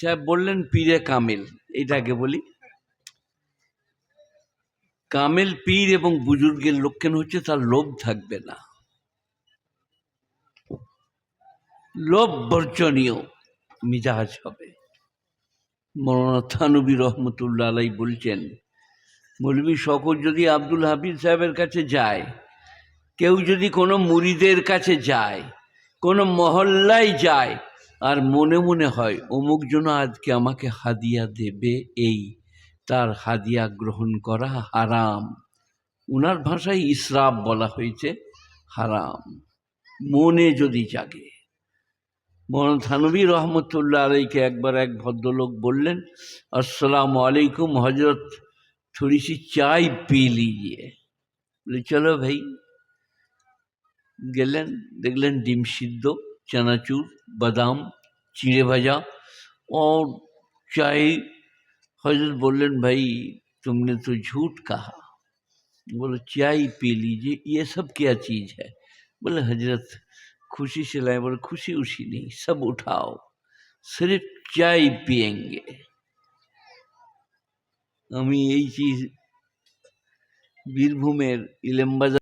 সাহেব বললেন, পীরে কামেল। এটাকে বলি। কামেল পীর এবং বুজুর্গের লক্ষণ হচ্ছে? তার লোভ থাকবে না। লোভ বর্জনীয়, মিজাজ হবে। মৌলানা থানবী রহমতুল্লাহ আলাই বলছেন, মৌলবী শকর যদি আব্দুল হাফিজ সাহেবের কাছে যায়, কেউ যদি কোনো মুরিদের কাছে যায়, কোনো মহল্লায় যায় আর মনে মনে হয়, অমুক জন আজকে আমাকে হাদিয়া দেবে এই, তার হাদিয়া গ্রহণ করা হারাম। উনার ভাষায় ইসরাব বলা হয়েছে, হারাম। মনে যদি জাগে। মন থানবী রহমতুল্লাহ আলাইকে একবার এক ভদ্রলোক বললেন, আসসালাম আলাইকুম হজরত থোড়ি চাই পি লিজিয়ে। বলে, চলো ভাই। গেলেন, দেখলেন ডিম সিদ্ধ, চানাচুর বাদাম চিড়ে ভাজা और चाय हजरत बोलन भाई तुमने तो झूठ कहा बोलो चाय पी लीजिए ये सब क्या चीज़ है बोले हजरत खुशी से लाए बोले खुशी उसी नहीं सब उठाओ सिर्फ चाय पियेंगे আমি এই চিজ বীরভূমের ইলেমবাজার